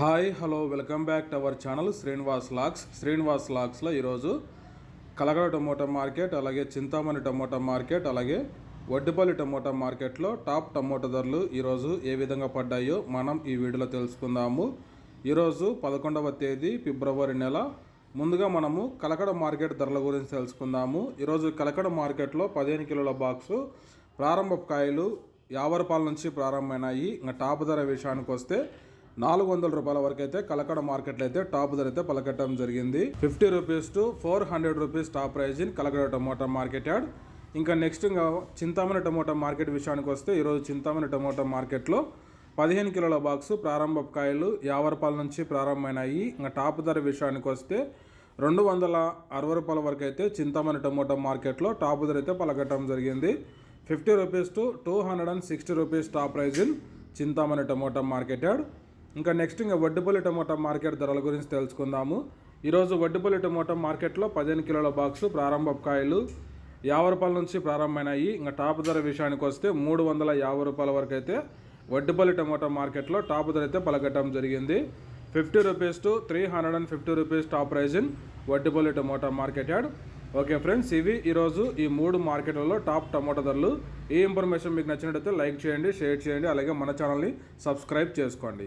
Hi hello welcome back to our channel Srinivas lakhs. Srinivas లాక్స్లో ఈరోజు Kalakada tomato market అలాగే Chintamani tomato market అలాగే వడ్డిపల్లి టమోటా మార్కెట్లో టాప్ టమోటా ధరలు ఈరోజు ఏ విధంగా పడ్డాయో మనం ఈ వీడియోలో తెలుసుకుందాము. ఈరోజు పదకొండవ తేదీ ఫిబ్రవరి నెల. ముందుగా మనము కలకడ మార్కెట్ ధరల గురించి తెలుసుకుందాము. ఈరోజు కలకడ మార్కెట్లో పదిహేను కిలోల బాక్సు ప్రారంభ కాయలు యాభై రూపాయల నుంచి ప్రారంభమైనాయి. ఇంకా టాప్ ధర విషయానికి వస్తే నాలుగు వందల రూపాయల వరకు అయితే కలకడ మార్కెట్లో అయితే టాప్ ధర అయితే పలకట్టడం జరిగింది. Fifty rupees to four hundred rupees top price in Kalakada tomato market yard. ఇంకా నెక్స్ట్ ఇంకా చింతామణి టమోటా మార్కెట్ విషయానికి వస్తే ఈరోజు చింతామణి టమోటా మార్కెట్లో పదిహేను కిలోల బాక్సు ప్రారంభ కాయలు యాభై రూపాయల నుంచి ప్రారంభమైనాయి. ఇంకా టాప్ ధర విషయానికి వస్తే రెండు వందల అరవై రూపాయల వరకు అయితే చింతామణి టమోటా మార్కెట్లో టాప్ ధర అయితే పలకట్టడం జరిగింది. Fifty rupees to two hundred and sixty rupees top price in Chintamani tomato market yard. ఇంకా నెక్స్ట్ ఇంకా వడ్డుపల్లి టమోటా మార్కెట్ ధరల గురించి తెలుసుకుందాము. ఈరోజు వడ్డుపల్లి టమోటా మార్కెట్లో పదిహేను కిలోల బాక్సు ప్రారంభ కాయలు యాభై రూపాయల నుంచి ప్రారంభమైనాయి. ఇంకా టాప్ ధర విషయానికి వస్తే మూడు వందల యాభై రూపాయల వరకు అయితే వడ్డుపల్లి టమోటా మార్కెట్లో టాప్ ధర అయితే పలకట్టడం జరిగింది. Fifty rupees to three hundred and fifty rupees top price in Vaddupalli tomato market yard. Okay friends ఇవి ఈరోజు ఈ మూడు మార్కెట్లలో టాప్ టమోటా ధరలు. ఈ ఇన్ఫర్మేషన్ మీకు నచ్చినట్టయితే లైక్ చేయండి షేర్ చేయండి అలాగే మన ఛానల్ని సబ్స్క్రైబ్ చేసుకోండి.